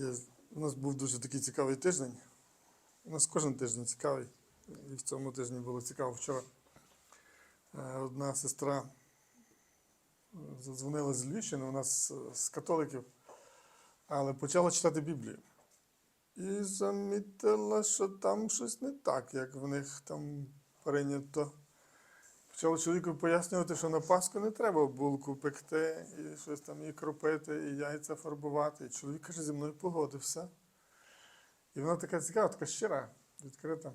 Я, у нас був дуже такий цікавий тиждень. У нас кожен тиждень цікавий. І в цьому тижні було цікаво вчора. Е, Одна сестра е, задзвонила з Львівщини, у нас е, з католиків, але почала читати Біблію. І замітила, що там щось не так, як в них там прийнято. Почала чоловіку пояснювати, що на Пасху не треба булку пекти, і щось там і кропити, і яйця фарбувати. І чоловік каже, зі мною погодився. І вона така цікава, така щира, відкрита.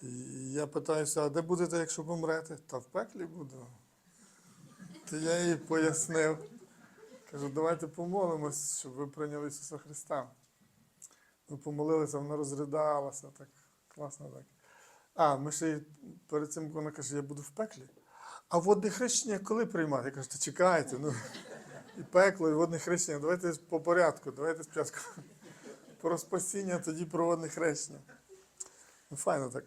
І я питаюся, а де будете, якщо помрете? Та в пеклі буду. То я їй пояснив. Кажу, давайте помолимось, щоб ви прийняли Ісуса Христа. Ми помолилися, вона розридалася, так класно так. А, ми ще перед цим вона каже, я буду в пеклі. А водне хрещення коли приймати? Я кажу, та чекайте, ну і пекло, і водне хрещення. Давайте по порядку, давайте спочатку про спасіння, тоді про водне хрещення. Ну, файно так.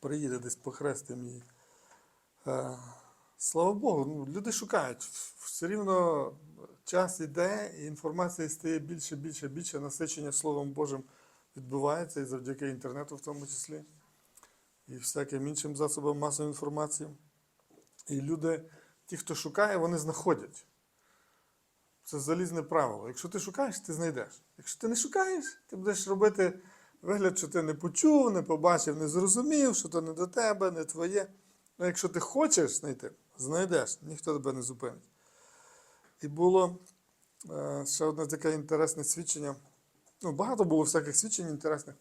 Приїде десь похрестим її. Е, слава Богу, ну, люди шукають. Все рівно час іде, і інформація стає більше, більше, більше. Насичення Словом Божим відбувається і завдяки інтернету в тому числі і всяким іншим засобам масової інформації. І люди, ті, хто шукає, вони знаходять. Це залізне правило. Якщо ти шукаєш, ти знайдеш. Якщо ти не шукаєш, ти будеш робити вигляд, що ти не почув, не побачив, не зрозумів, що то не до тебе, не твоє. Ну, якщо ти хочеш знайти, знайдеш, ніхто тебе не зупинить. І було е, ще одне таке інтересне свідчення. Ну, багато було всяких свідчень інтересних.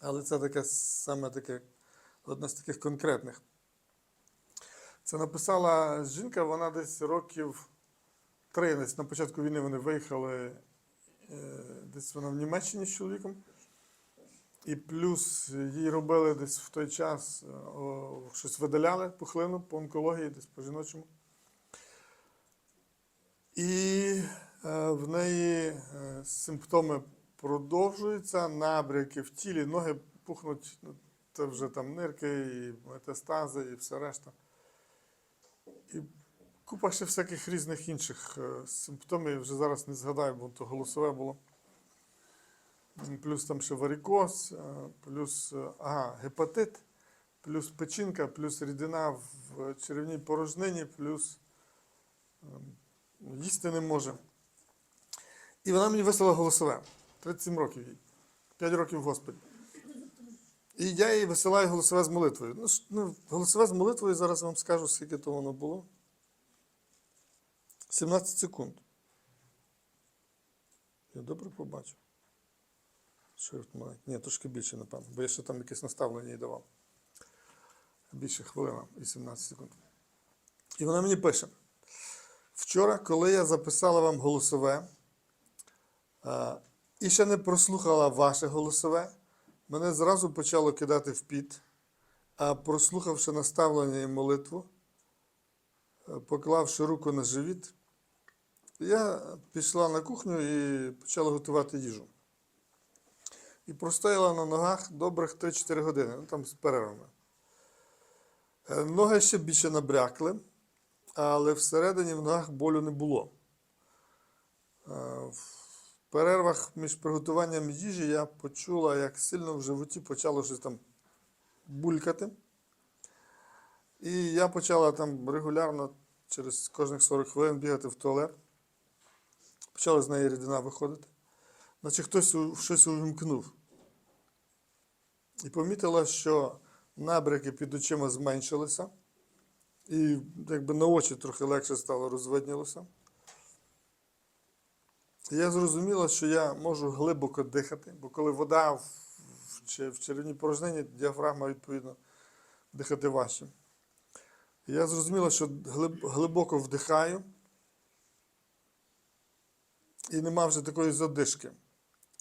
Але це таке саме таке, одне з таких конкретних. Це написала жінка, вона десь років три, десь на початку війни вони виїхали, е, десь вона в Німеччині з чоловіком. І плюс їй робили десь в той час е, о, щось видаляли пухлину по онкології, десь по жіночому. І е, в неї е, симптоми продовжуються, набряки в тілі, ноги пухнуть, ну, це вже там нирки, і метастази, і все решта. І купа ще всяких різних інших е, симптомів, вже зараз не згадаю, бо то голосове було. Плюс там ще варикоз, е, плюс е, ага, гепатит, плюс печінка, плюс рідина в черевній порожнині, плюс е, їсти не може. І вона мені вислала голосове. 37 років їй. 5 років в Господі. І я їй висилаю голосове з молитвою. Ну, ну, голосове з молитвою, зараз вам скажу, скільки то воно було. 17 секунд. Я добре побачив. Шрифт маленький. Ні, трошки більше, напевно, бо я ще там якесь наставлення їй давав. Більше хвилина і 17 секунд. І вона мені пише: вчора, коли я записала вам голосове, а, і ще не прослухала ваше голосове, мене зразу почало кидати в піт, а прослухавши наставлення і молитву, е, поклавши руку на живіт, я пішла на кухню і почала готувати їжу. І простояла на ногах добрих 3-4 години, ну там з перервами. Е, Ноги ще більше набрякли, але всередині в ногах болю не було. Перервах між приготуванням їжі я почула, як сильно в животі почало щось там булькати. І я почала там регулярно через кожних 40 хвилин бігати в туалет. Почала з неї рідина виходити. Наче хтось щось увімкнув. І помітила, що набряки під очима зменшилися. І якби на очі трохи легше стало розвиднілося. Я зрозуміла, що я можу глибоко дихати, бо коли вода в, в, в черевній порожнині, діафрагма, відповідно, дихати важче. Я зрозуміла, що глиб, глибоко вдихаю, і нема вже такої задишки.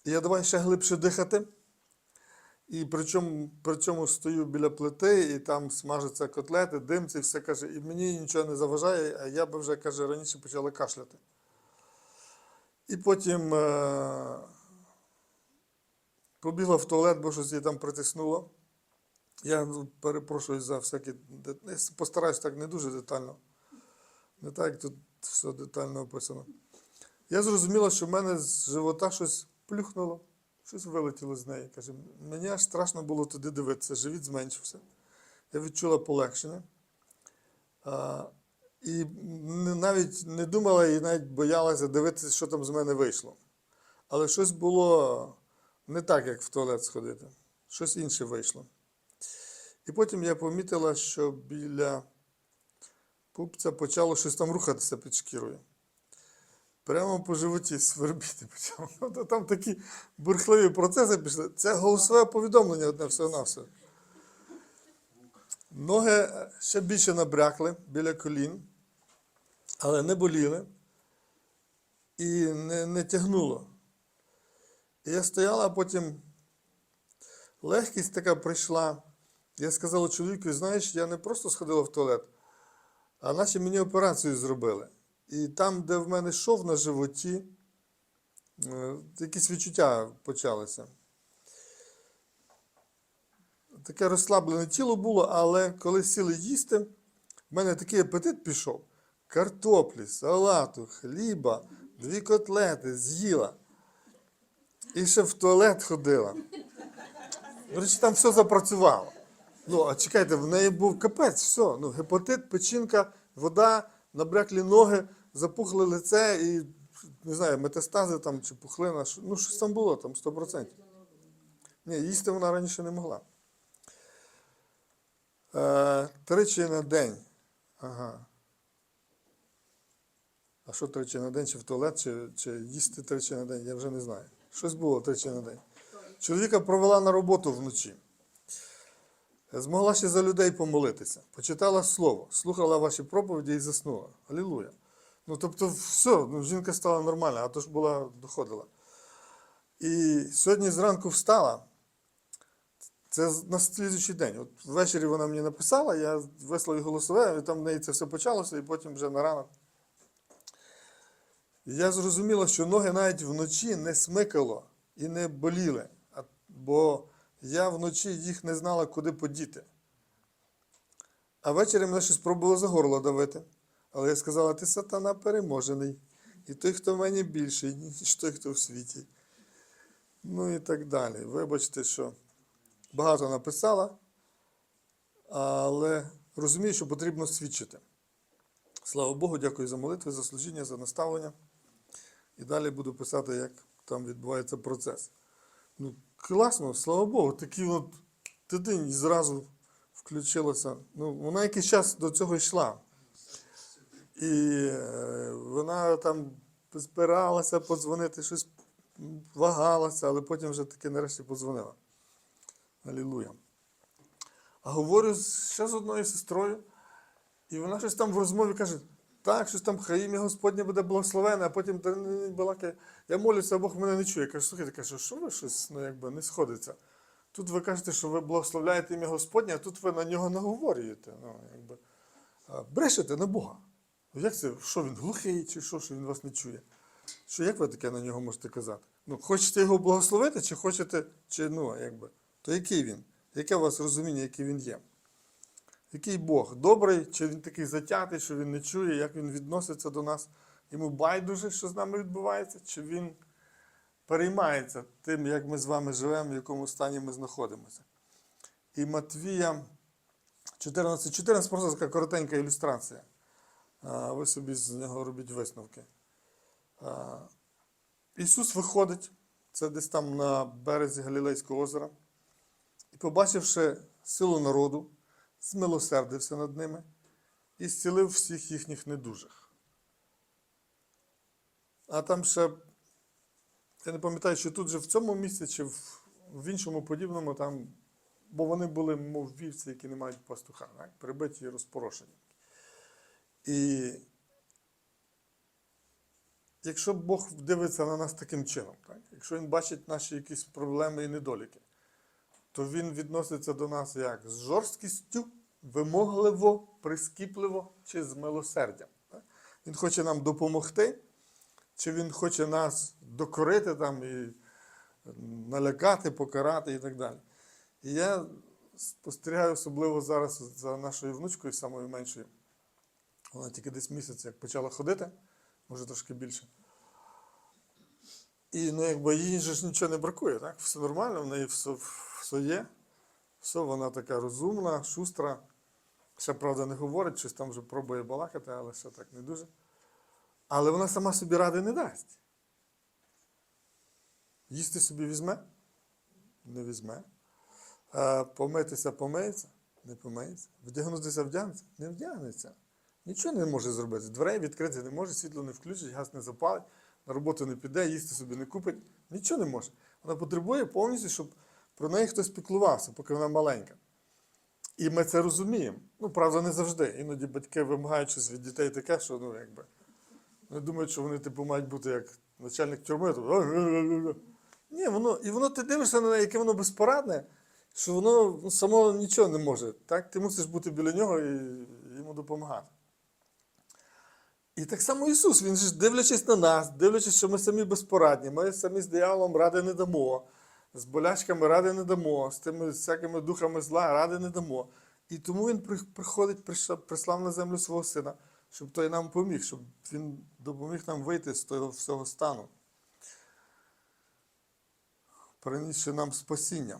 І я давай ще глибше дихати. І причому, при цьому стою біля плити, і там смажаться котлети, дим, це все каже, і мені нічого не заважає, а я би вже каже, раніше почала кашляти. І потім е- побігла в туалет, бо щось її там притиснуло. Я ну, перепрошую за всякі. я Постараюсь так не дуже детально. Не так, як тут все детально описано. Я зрозуміла, що в мене з живота щось плюхнуло, щось вилетіло з неї. Каже, мені аж страшно було туди дивитися, живіт зменшився. Я відчула полегшення. І навіть не думала і навіть боялася дивитися, що там з мене вийшло. Але щось було не так, як в туалет сходити. Щось інше вийшло. І потім я помітила, що біля пупця почало щось там рухатися під шкірою. Прямо по животі свербіти почало. Ну, там такі бурхливі процеси пішли. Це голосове повідомлення одне все на все. Ноги ще більше набрякли біля колін, але не боліли і не, не тягнуло. І я стояла, а потім легкість така прийшла. Я сказала чоловіку, знаєш, я не просто сходила в туалет, а наче мені операцію зробили. І там, де в мене шов на животі, е, якісь відчуття почалися. Таке розслаблене тіло було, але коли сіли їсти, в мене такий апетит пішов. Картоплі, салату, хліба, дві котлети з'їла. І ще в туалет ходила. До речі, там все запрацювало. Ну, а чекайте, в неї був капець, все. Ну, гепатит, печінка, вода, набряклі ноги, запухле лице і, не знаю, метастази там чи пухлина. Ну, щось там було, там 100%. Ні, їсти вона раніше не могла. Е, тричі на день. Ага. А що тричі на день, чи в туалет, чи, чи їсти тричі на день, я вже не знаю. Щось було тричі на день. Чоловіка провела на роботу вночі. Змогла ще за людей помолитися. Почитала слово, слухала ваші проповіді і заснула. Алілуя. Ну, тобто, все, ну, жінка стала нормальна, а то ж була доходила. І сьогодні зранку встала. Це на слідуючий день. От ввечері вона мені написала, я вислав їй голосове, і там в неї це все почалося, і потім вже на ранок. Я зрозуміла, що ноги навіть вночі не смикало і не боліли, бо я вночі їх не знала, куди подіти. А ввечері мене щось пробувало за горло давити. Але я сказала, ти сатана переможений. І той, хто в мені більший, ніж той, хто в світі. Ну і так далі. Вибачте, що багато написала, але розумію, що потрібно свідчити. Слава Богу, дякую за молитви, за служіння, за наставлення. І далі буду писати, як там відбувається процес. Ну, класно, слава Богу, такий от і зразу включилася. Ну, вона якийсь час до цього йшла. І е, вона там збиралася подзвонити, щось вагалася, але потім вже таки нарешті подзвонила. Алілуя. А говорю ще з одною сестрою, і вона щось там в розмові каже: так, щось там хай ім'я Господнє буде благословене, а потім балакає, я молюся, а Бог мене не чує. Я кажу, слухайте, кажу, що ви щось ну, якби, не сходиться. Тут ви кажете, що ви благословляєте ім'я Господнє, а тут ви на нього наговорюєте. Ну, якби. Брешете на Бога. Ну, Як це? Що він глухий, чи що, що він вас не чує? Що як ви таке на нього можете казати? Ну, хочете його благословити, чи хочете, чи ну, якби. То який він? Яке у вас розуміння, який він є? Який Бог? Добрий, чи він такий затятий, що він не чує, як він відноситься до нас? Йому байдуже, що з нами відбувається, чи він переймається тим, як ми з вами живемо, в якому стані ми знаходимося? І Матвія 14, 14 просто така коротенька ілюстрація. Ви собі з нього робіть висновки. Ісус виходить, це десь там на березі Галілейського озера, і, побачивши силу народу, змилосердився над ними і зцілив всіх їхніх недужих. А там ще, я не пам'ятаю, що тут же в цьому місці чи в, в іншому подібному, там, бо вони були, мов вівці, які не мають пастуха, так? прибиті і розпорошені. І якщо Бог дивиться на нас таким чином, так? якщо Він бачить наші якісь проблеми і недоліки, то Він відноситься до нас як з жорсткістю, вимогливо, прискіпливо чи з милосердям. Він хоче нам допомогти, чи він хоче нас докорити там і налякати, покарати і так далі. І я спостерігаю особливо зараз за нашою внучкою, самою меншою. Вона тільки десь місяць як почала ходити, може трошки більше. І ну, якби їй ж нічого не бракує, так? Все нормально, в неї все, все є. Вона така розумна, шустра. Ще, правда, не говорить, щось там вже пробує балакати, але ще так не дуже. Але вона сама собі ради не дасть. Їсти собі візьме? Не візьме. А, помитися помиється? Не помиється. Вдягнутися вдягнеться? Не вдягнеться. Нічого не може зробити. Дверей відкрити не може, світло не включить, газ не запалить, на роботу не піде, їсти собі не купить. Нічого не може. Вона потребує повністю, щоб про неї хтось піклувався, поки вона маленька. І ми це розуміємо. Ну, правда, не завжди. Іноді батьки вимагають щось від дітей таке, що ну, якби. Вони думають, що вони типу, мають бути як начальник тюрми. То... Ні, воно, і воно ти дивишся на неї, яке воно безпорадне, що воно ну, само нічого не може. Так? Ти мусиш бути біля нього і йому допомагати. І так само Ісус, Він ж дивлячись на нас, дивлячись, що ми самі безпорадні, ми самі з дияволом ради не дамо, з болячками ради не дамо, з тими всякими духами зла ради не дамо. І тому Він приходить, прислав на землю свого сина, щоб той нам поміг, щоб він допоміг нам вийти з того всього стану, принісши нам спасіння.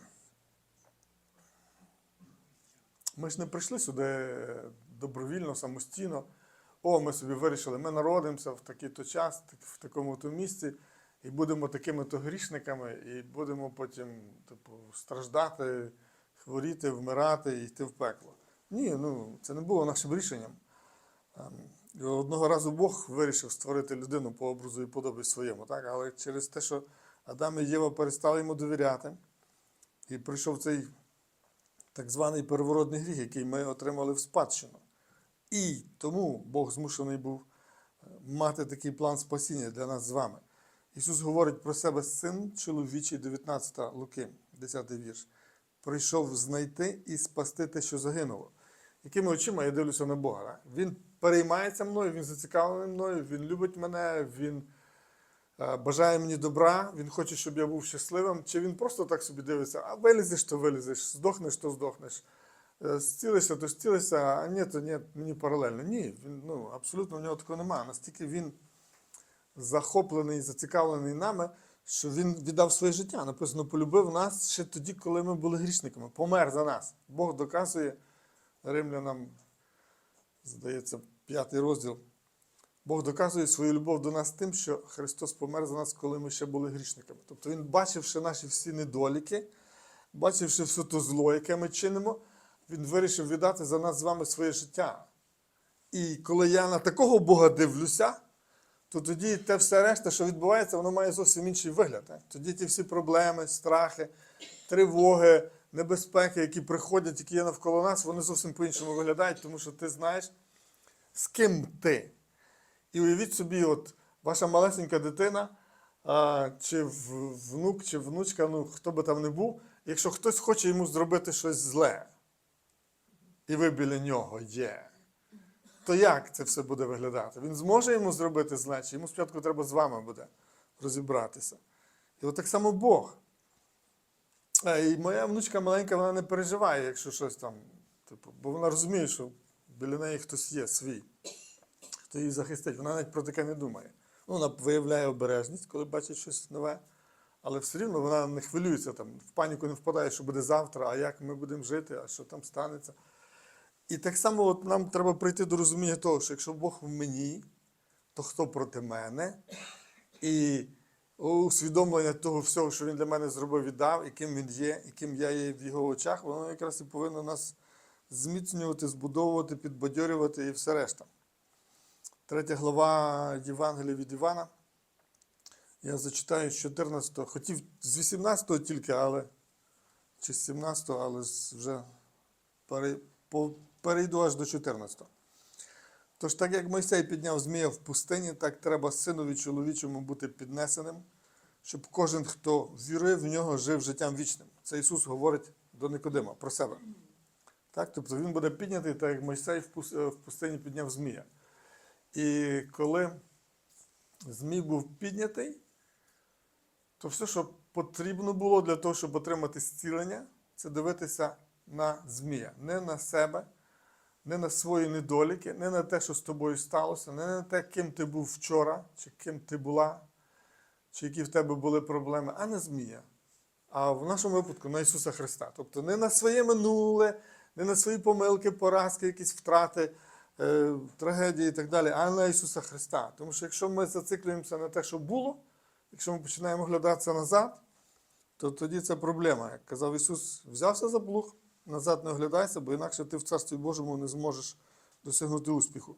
Ми ж не прийшли сюди добровільно, самостійно. О, ми собі вирішили, ми народимося в такий-то час, в такому-то місці, і будемо такими-то грішниками, і будемо потім типу, страждати, хворіти, вмирати і йти в пекло. Ні, ну це не було нашим рішенням. Ем, Одного разу Бог вирішив створити людину по образу і подобі своєму, так? але через те, що Адам і Єва перестали йому довіряти, і прийшов цей так званий переворотний гріх, який ми отримали в спадщину. І тому Бог змушений був е, мати такий план спасіння для нас з вами. Ісус говорить про себе син чоловічий, 19 Луки, 10 вірш. Прийшов знайти і спасти те, що загинуло. Якими очима я дивлюся на Бога? Так? Він переймається мною, він зацікавлений мною, він любить мене, він е, бажає мені добра, він хоче, щоб я був щасливим. Чи він просто так собі дивиться, а вилізеш, то вилізеш, здохнеш, то здохнеш. Е, Зцілишся, то зцілишся, а ні, то ні, мені паралельно. Ні, він, ну, абсолютно в нього такого немає. Настільки він захоплений, зацікавлений нами, що він віддав своє життя. Написано, полюбив нас ще тоді, коли ми були грішниками. Помер за нас. Бог доказує римлянам, здається, п'ятий розділ. Бог доказує свою любов до нас тим, що Христос помер за нас, коли ми ще були грішниками. Тобто Він, бачивши наші всі недоліки, бачивши все то зло, яке ми чинимо, Він вирішив віддати за нас з вами своє життя. І коли я на такого Бога дивлюся, то тоді те все решта, що відбувається, воно має зовсім інший вигляд. так? Тоді ті всі проблеми, страхи, тривоги, небезпеки, які приходять, які є навколо нас, вони зовсім по-іншому виглядають, тому що ти знаєш, з ким ти. І уявіть собі, от ваша малесенька дитина, а, чи внук, чи внучка, ну хто би там не був, якщо хтось хоче йому зробити щось зле, і ви біля нього є, то як це все буде виглядати? Він зможе йому зробити зле, чи йому спочатку треба з вами буде розібратися. І от так само Бог. Е, І моя внучка маленька, вона не переживає, якщо щось там, типу, бо вона розуміє, що біля неї хтось є свій хто її захистить. Вона навіть про таке не думає. Ну, вона виявляє обережність, коли бачить щось нове, але все рівно вона не хвилюється, там, в паніку не впадає, що буде завтра, а як ми будемо жити, а що там станеться. І так само от нам треба прийти до розуміння того, що якщо Бог в мені, то хто проти мене? І усвідомлення того всього, що він для мене зробив і дав, і він є, і ким я є в його очах, воно якраз і повинно нас зміцнювати, збудовувати, підбадьорювати і все решта. Третя глава Євангелія від Івана. Я зачитаю з 14, го хотів з 18 го тільки, але чи з 17, го але вже пере, по- перейду аж до 14. Тож, так як Мойсей підняв змія в пустині, так треба синові чоловічому бути піднесеним, щоб кожен, хто вірив в нього, жив життям вічним. Це Ісус говорить до Никодима про себе. Так? Тобто він буде піднятий, так як Мойсей в пустині підняв змія. І коли Змій був піднятий, то все, що потрібно було для того, щоб отримати зцілення, це дивитися на Змія, не на себе, не на свої недоліки, не на те, що з тобою сталося, не на те, ким ти був вчора чи ким ти була, чи які в тебе були проблеми, а на Змія. А в нашому випадку на Ісуса Христа. Тобто не на своє минуле, не на свої помилки, поразки, якісь втрати, е, трагедії і так далі, а на Ісуса Христа. Тому що якщо ми зациклюємося на те, що було, якщо ми починаємо оглядатися назад, то тоді це проблема. Як казав Ісус, взявся за плуг, назад не оглядайся, бо інакше ти в Царстві Божому не зможеш досягнути успіху.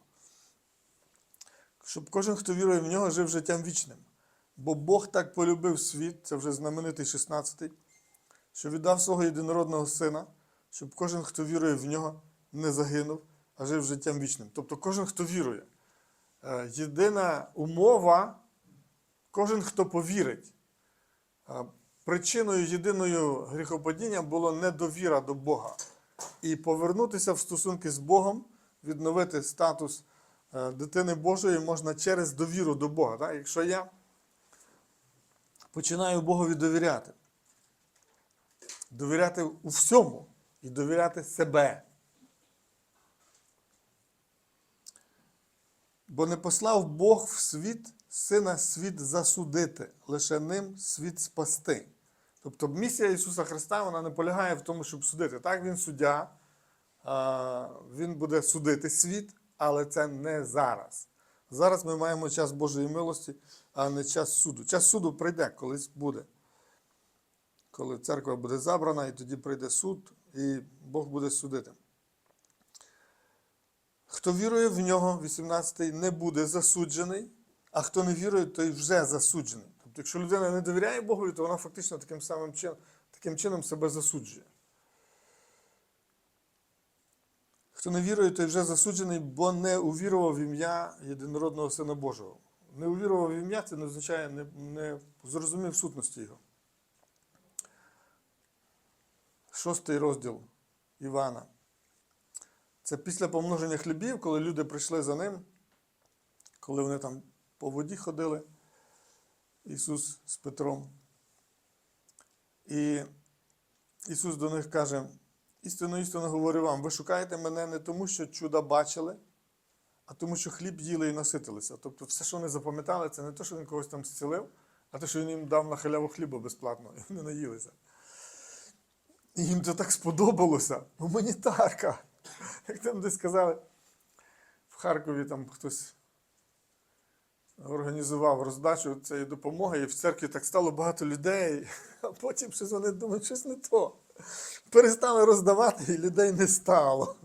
Щоб кожен, хто вірує в нього, жив життям вічним. Бо Бог так полюбив світ, це вже знаменитий 16-й, що віддав свого єдинородного сина, щоб кожен, хто вірує в нього, не загинув, а жив життям вічним. Тобто кожен, хто вірує. Е, Єдина умова, кожен, хто повірить. Причиною єдиною гріхопадіння було недовіра до Бога. І повернутися в стосунки з Богом, відновити статус е, дитини Божої можна через довіру до Бога. Так? Якщо я починаю Богові довіряти, довіряти у всьому і довіряти себе. Бо не послав Бог в світ сина світ засудити, лише ним світ спасти. Тобто місія Ісуса Христа вона не полягає в тому, щоб судити. Так, Він суддя, Він буде судити світ, але це не зараз. Зараз ми маємо час Божої милості, а не час суду. Час суду прийде, колись буде. Коли церква буде забрана, і тоді прийде суд, і Бог буде судити. Хто вірує в нього, 18-й, не буде засуджений, а хто не вірує, той вже засуджений. Тобто, якщо людина не довіряє Богові, то вона фактично таким самим чином, таким чином себе засуджує. Хто не вірує, той вже засуджений, бо не увірував в ім'я єдинородного Сина Божого. Не увірував в ім'я, це не означає, не, не зрозумів сутності його. Шостий розділ Івана. Це після помноження хлібів, коли люди прийшли за ним, коли вони там по воді ходили, Ісус з Петром. І Ісус до них каже: істинно, істинно говорю вам, ви шукаєте мене не тому, що чуда бачили, а тому, що хліб їли і наситилися. Тобто, все, що вони запам'ятали, це не те, що він когось там зцілив, а те, що він їм дав на халяву хліба безплатно, і вони наїлися. І їм це так сподобалося. Гуманітарка. Як там десь сказали, в Харкові там хтось організував роздачу цієї допомоги, і в церкві так стало багато людей, а потім щось вони думають, щось не то. Перестали роздавати, і людей не стало.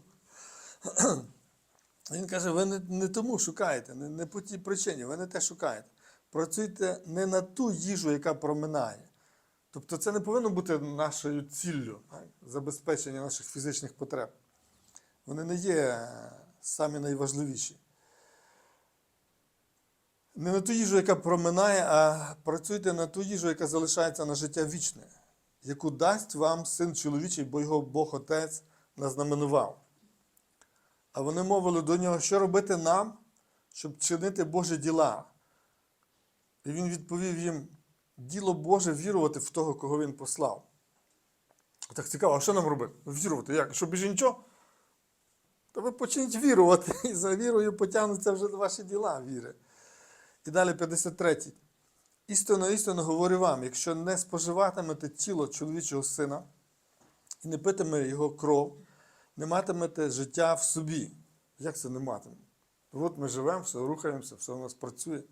Він каже: ви не, не тому шукаєте, не, не по тій причині, ви не те шукаєте. Працюйте не на ту їжу, яка проминає. Тобто це не повинно бути нашою ціллю, так? забезпечення наших фізичних потреб. Вони не є е, самі найважливіші. Не на ту їжу, яка проминає, а працюйте на ту їжу, яка залишається на життя вічне, яку дасть вам син чоловічий, бо його Бог Отець назнаменував. А вони мовили до нього, що робити нам, щоб чинити Божі діла. І він відповів їм: діло Боже вірувати в того, кого він послав. Так цікаво, а що нам робити? Вірувати як? Що більше нічого? То ви почніть вірувати, і за вірою потягнуться вже ваші діла віри. І далі 53. Істинно, істинно говорю вам, якщо не споживатимете тіло чоловічого сина і не питиме його кров, не матимете життя в собі. Як це не матиме? От ми живемо, все рухаємося, все у нас працює.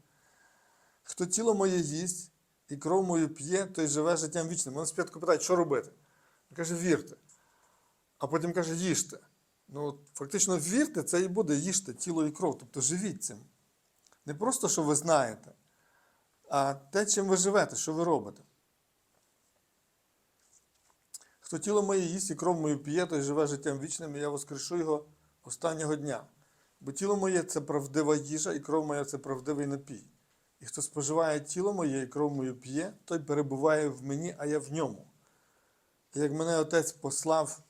Хто тіло моє їсть і кров мою п'є, той живе життям вічним. Вони спочатку питають, що робити? Він каже, вірте. А потім каже, їжте. Ну, фактично, вірте, це і буде їжте тіло і кров. Тобто живіть цим. Не просто, що ви знаєте, а те, чим ви живете, що ви робите. Хто тіло моє їсть і кров мою п'є, той живе життям вічним, і я воскрешу його останнього дня. Бо тіло моє це правдива їжа, і кров моя це правдивий напій. І хто споживає тіло моє і кров мою п'є, той перебуває в мені, а я в ньому. І як мене отець послав,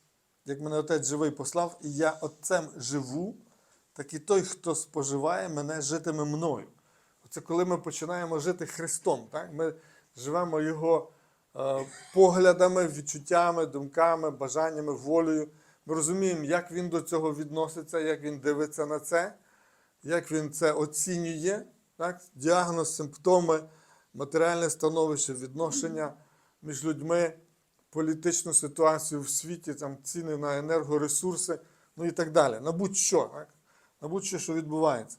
як мене отець живий послав, і я отцем живу, так і той, хто споживає мене, житиме мною. Це коли ми починаємо жити Христом. Так? Ми живемо Його е, поглядами, відчуттями, думками, бажаннями, волею. Ми розуміємо, як Він до цього відноситься, як Він дивиться на це, як Він це оцінює, так? діагноз, симптоми. матеріальне становище, відношення між людьми, політичну ситуацію в світі, там, ціни на енергоресурси, ну і так далі. На будь-що, так? На будь-що, що відбувається.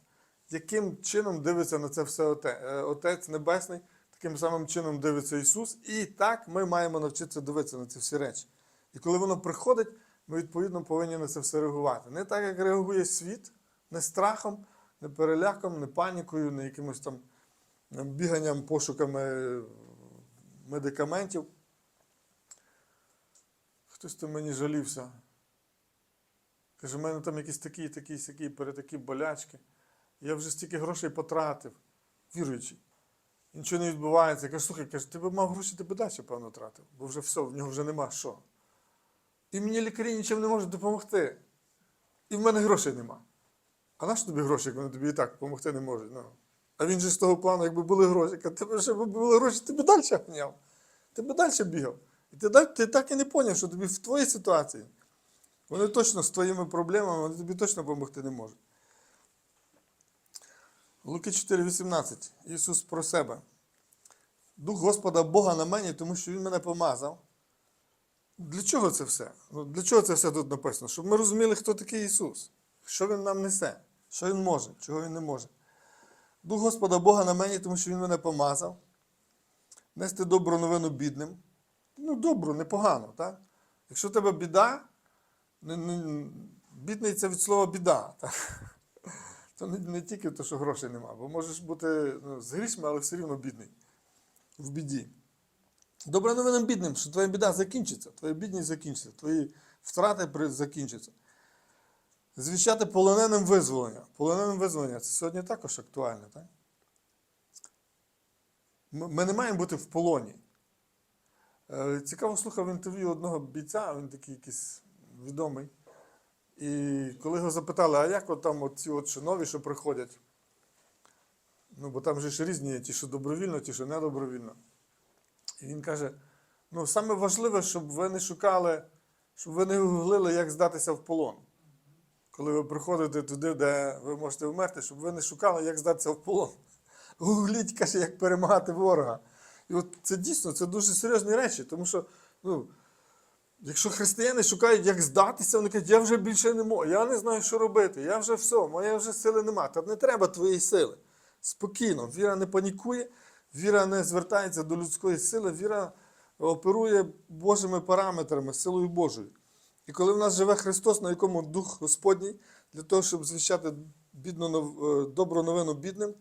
Яким чином дивиться на це все е, Отець Небесний, таким самим чином дивиться Ісус. І так ми маємо навчитися дивитися на ці всі речі. І коли воно приходить, ми відповідно повинні на це все реагувати. Не так, як реагує світ, не страхом, не переляком, не панікою, не якимось там е, біганням, пошуками е, медикаментів. Хтось там мені жалівся. Каже, в мене там якісь такі, такі, сякі, перетакі болячки. Я вже стільки грошей потратив, віруючий. І нічого не відбувається. Я кажу, слухай, каже, ти б мав гроші, ти б далі, певно, тратив, бо вже все, в нього вже нема що. І мені лікарі нічим не можуть допомогти. І в мене грошей нема. А нащо тобі гроші, як вони тобі і так допомогти не можуть? Ну. А він же з того плану, якби були гроші, каже, тебе ще були гроші, ти б далі ганяв. Ти б далі бігав. І ти, ти так і не зрозумів, що тобі в твоїй ситуації вони точно з твоїми проблемами, вони тобі точно допомогти не можуть. Луки 4,18. Ісус про себе. Дух Господа Бога на мені, тому що Він мене помазав. Для чого це все? Ну, для чого це все тут написано? Щоб ми розуміли, хто такий Ісус, що Він нам несе, що Він може, чого Він не може. Дух Господа Бога на мені, тому що Він мене помазав. Нести добру новину бідним. Ну, добру, непогано, так? Якщо у тебе біда, бідний це від слова біда. Так? То не, не тільки те, що грошей нема, бо можеш бути ну, з грішми, але все рівно бідний. В біді. Добра новина бідним, що твоя біда закінчиться, твоя бідність закінчиться, твої втрати закінчаться. Звіщати полоненим визволення. Полоненим визволення це сьогодні також актуально, так? Ми, ми не маємо бути в полоні. Е, Цікаво слухав інтерв'ю одного бійця, він такий якийсь відомий. І коли його запитали, а як от там ці от що що приходять? Ну, бо там же ж різні ті, що добровільно, ті, що не добровільно. І він каже: ну, саме важливе, щоб ви не шукали, щоб ви не гуглили, як здатися в полон. Коли ви приходите туди, де ви можете вмерти, щоб ви не шукали, як здатися в полон. Гугліть, каже, як перемагати ворога. І от це дійсно це дуже серйозні речі, тому що, ну, якщо християни шукають, як здатися, вони кажуть, я вже більше не можу, я не знаю, що робити, я вже все, моєї вже сили нема. Та не треба твоєї сили. Спокійно, віра не панікує, віра не звертається до людської сили, віра оперує Божими параметрами, силою Божою. І коли в нас живе Христос, на якому Дух Господній, для того, щоб звіщати бідну, е, добру новину бідним,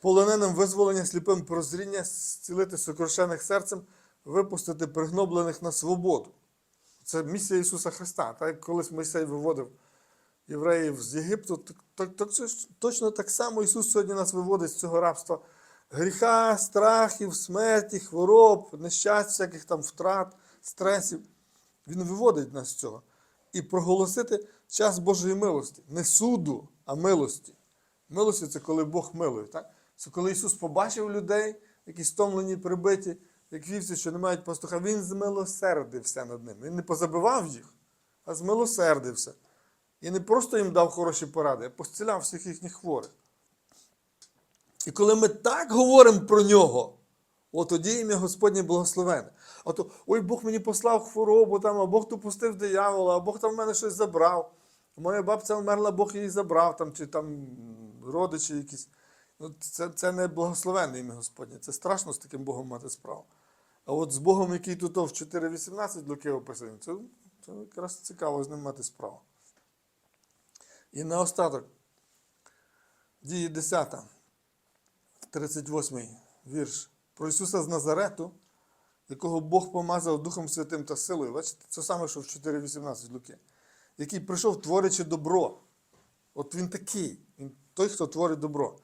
полоненим визволення, сліпим прозріння, зцілити сокрушених серцем, випустити пригноблених на свободу. Це місія Ісуса Христа. Так колись Мойсей виводив євреїв з Єгипту, так, так, так, точно так само Ісус сьогодні нас виводить з цього рабства гріха, страхів, смерті, хвороб, нещасть, всяких там втрат, стресів. Він виводить нас з цього. І проголосити час Божої милості. Не суду, а милості. Милості це коли Бог милує. Так? Це коли Ісус побачив людей, які стомлені, прибиті, як вівці, що не мають пастуха, Він змилосердився над ними. Він не позабивав їх, а змилосердився. І не просто їм дав хороші поради, а постіляв всіх їхніх хворих. І коли ми так говоримо про нього, от тоді ім'я Господнє благословене. А то, ой, Бог мені послав хворобу, там, а Бог допустив диявола, а Бог там в мене щось забрав. Моя бабця вмерла, Бог її забрав, там, чи там родичі якісь. Ну, це, це не благословенне ім'я Господнє. Це страшно з таким Богом мати справу. А от з Богом, який тут в 4.18 Луки описаний, це, це якраз цікаво з ним мати справу. І наостаток, дії 10, 38 вірш. Про Ісуса з Назарету, якого Бог помазав Духом Святим та силою. Бачите, це саме, що в 4.18 Луки. Який прийшов, творячи добро. От він такий, він той, хто творить добро,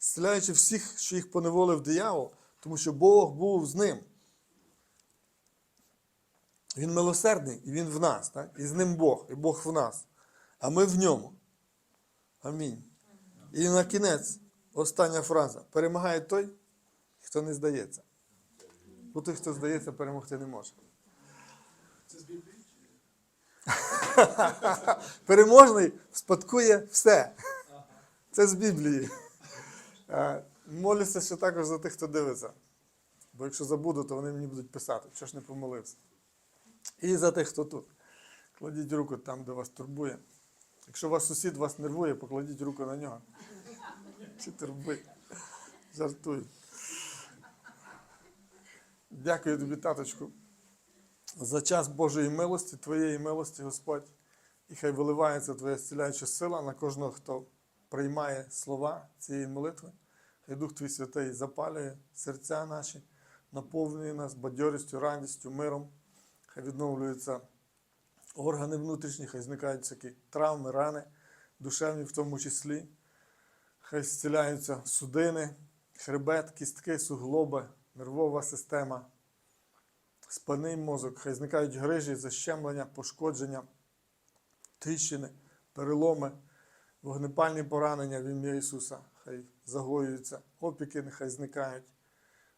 зціляючи всіх, що їх поневолив диявол, тому що Бог був з ним. Він милосердний, і він в нас, так? і з ним Бог, і Бог в нас, а ми в ньому. Амінь. І на кінець, остання фраза. Перемагає той, хто не здається. Бо той, хто здається, перемогти не може. Це з Біблії? Переможний спадкує все. Це з Біблії. Е, Молюся ще також за тих, хто дивиться. Бо якщо забуду, то вони мені будуть писати, що ж не помолився. І за тих, хто тут. Кладіть руку там, де вас турбує. Якщо ваш сусід вас нервує, покладіть руку на нього. Чи турбує? Жартую. Дякую тобі, таточку, за час Божої милості, Твоєї милості, Господь. І хай виливається Твоя зціляюча сила на кожного, хто приймає слова цієї молитви. Хай Дух Твій Святий запалює серця наші, наповнює нас бадьорістю, радістю, миром. Хай відновлюються органи внутрішні, хай зникають всякі травми, рани, душевні в тому числі. Хай зціляються судини, хребет, кістки, суглоби, нервова система, спинний мозок, хай зникають грижі, защемлення, пошкодження, тріщини, переломи, вогнепальні поранення в ім'я Ісуса. Хай загоюються, опіки нехай зникають,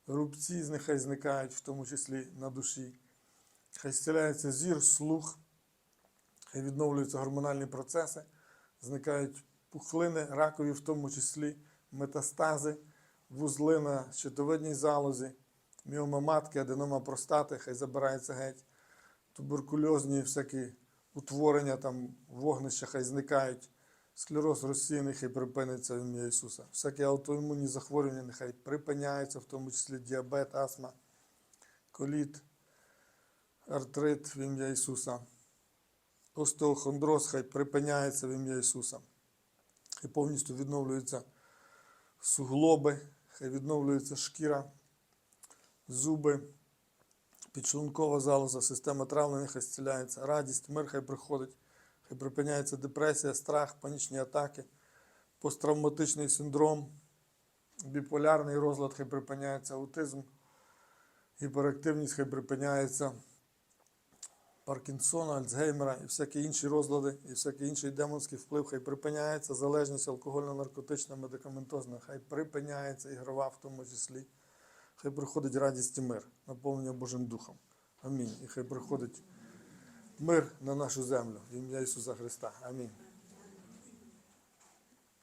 рубці нехай зникають, в тому числі на душі. Хай зціляється зір, слух, хай відновлюються гормональні процеси, зникають пухлини, ракові, в тому числі метастази, вузли на щитовидній залозі, міома матки, аденома простати, хай забирається геть, туберкульозні всякі утворення, там вогнища хай зникають, склероз розсіяний, хай припиниться в ім'я Ісуса. Всякі аутоімунні захворювання нехай припиняються, в тому числі діабет, астма, коліт, артрит в ім'я Ісуса. Остеохондроз хай припиняється в ім'я Ісуса. Хай повністю відновлюються суглоби, хай відновлюється шкіра, зуби, підшлункова залоза, система травлення хай зціляється, радість, мир хай приходить, хай припиняється депресія, страх, панічні атаки, посттравматичний синдром, біполярний розлад, хай припиняється аутизм, гіперактивність хай припиняється. Паркінсона, Альцгеймера і всякі інші розлади, і всякий інший демонський вплив, хай припиняється, залежність алкогольно-наркотична, медикаментозна, хай припиняється, ігрова в тому числі. Хай приходить радість і мир, наповнення Божим Духом. Амінь. І хай приходить мир на нашу землю в ім'я Ісуса Христа. Амінь.